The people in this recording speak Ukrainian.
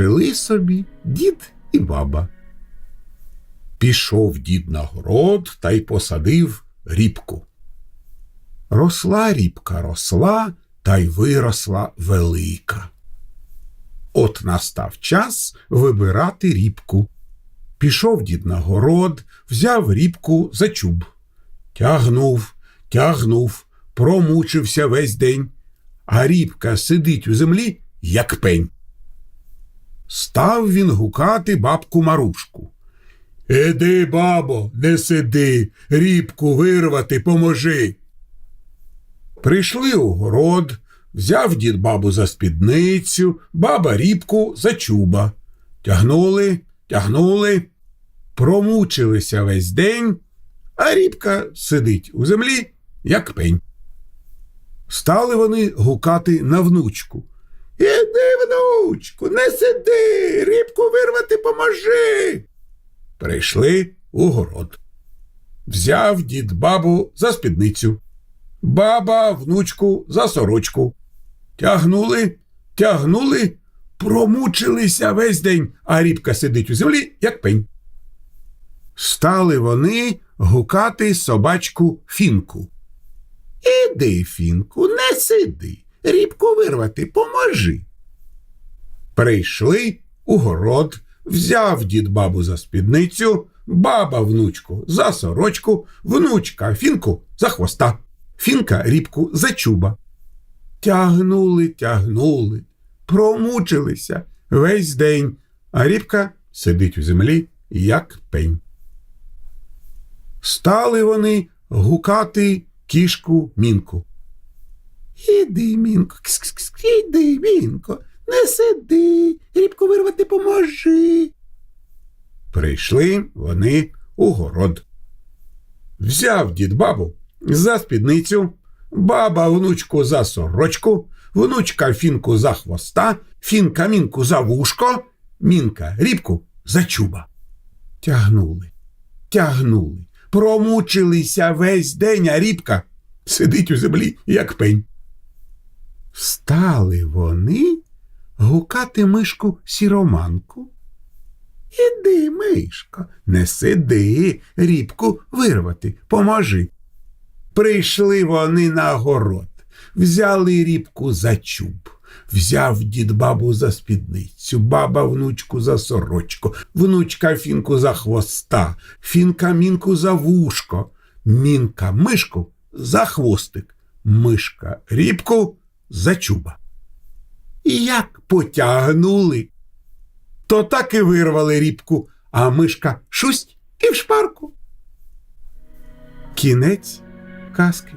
Жили собі дід і баба. Пішов дід на город та й посадив рібку. Росла рібка, росла та й виросла велика. От настав час вибирати рібку. Пішов дід на город, взяв рібку за чуб. Тягнув, тягнув, промучився весь день, а рібка сидить у землі, як пень. Став він гукати бабку Марушку. Іди, бабо, не сиди, рібку вирвати поможи. Прийшли у город, взяв дід бабу за спідницю, баба рібку за чуба. Тягнули, тягнули, промучилися весь день, а рібка сидить у землі, як пень. Стали вони гукати на внучку. Іди, внучку, не сиди, рібку вирвати поможи. Прийшли у город. Взяв дід бабу за спідницю, баба внучку за сорочку. Тягнули, тягнули, промучилися весь день, а рібка сидить у землі, як пень. Стали вони гукати собачку фінку. Іди, фінку, не сиди, рібку вирвати поможи. Прийшли у город, взяв дід бабу за спідницю, баба внучку за сорочку, внучка фінку за хвоста, фінка рібку за чуба. Тягнули, тягнули, промучилися весь день, а рібка сидить у землі, як пень. Стали вони гукати кішку мінку. Іди, мінко, іди, мінко, сиди, рібку вирвати поможи. Прийшли вони у город. Взяв дід бабу за спідницю, баба внучку за сорочку, внучка фінку за хвоста, фінка мінку за вушко, мінка рібку за чуба. Тягнули, тягнули, промучилися весь день, а рібка сидить у землі, як пень. Стали вони гукати мишку сіроманку. Іди, мишко, не сиди, рібку вирвати, поможи. Прийшли вони на город, взяли рібку за чуб, взяв дід бабу за спідницю, баба внучку за сорочку, внучка фінку за хвоста, фінка мінку за вушко, мінка мишку за хвостик, мишка рібку за чуба. І як потягнули, то так і вирвали рібку, а мишка шусть і в шпарку. Кінець казки.